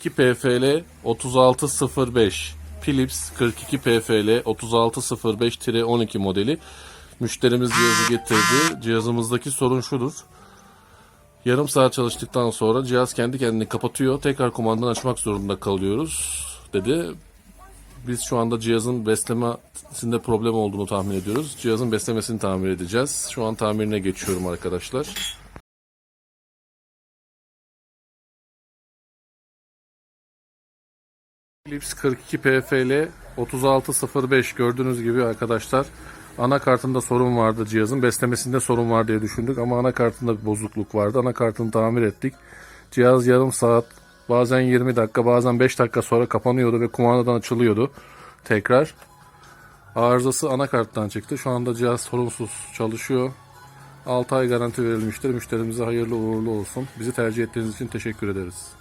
42 PFL 3605 Philips 42 PFL 3605-12 modeli müşterimiz cihazı getirdi. Cihazımızdaki sorun şudur. Yarım saat çalıştıktan sonra cihaz kendi kendini kapatıyor. Tekrar kumandan açmak zorunda kalıyoruz dedi. Biz şu anda cihazın beslemesinde problem olduğunu tahmin ediyoruz. Cihazın beslemesini tamir edeceğiz. Şu an tamirine geçiyorum arkadaşlar. Philips 42 PFL 3605 gördüğünüz gibi arkadaşlar anakartında sorun vardı cihazın. Beslemesinde sorun var diye düşündük ama anakartında bir bozukluk vardı. Anakartını tamir ettik. Cihaz yarım saat bazen 20 dakika bazen 5 dakika sonra kapanıyordu ve kumandadan açılıyordu. Tekrar arızası anakarttan çıktı. Şu anda cihaz sorunsuz çalışıyor. 6 ay garanti verilmiştir. Müşterimize hayırlı uğurlu olsun. Bizi tercih ettiğiniz için teşekkür ederiz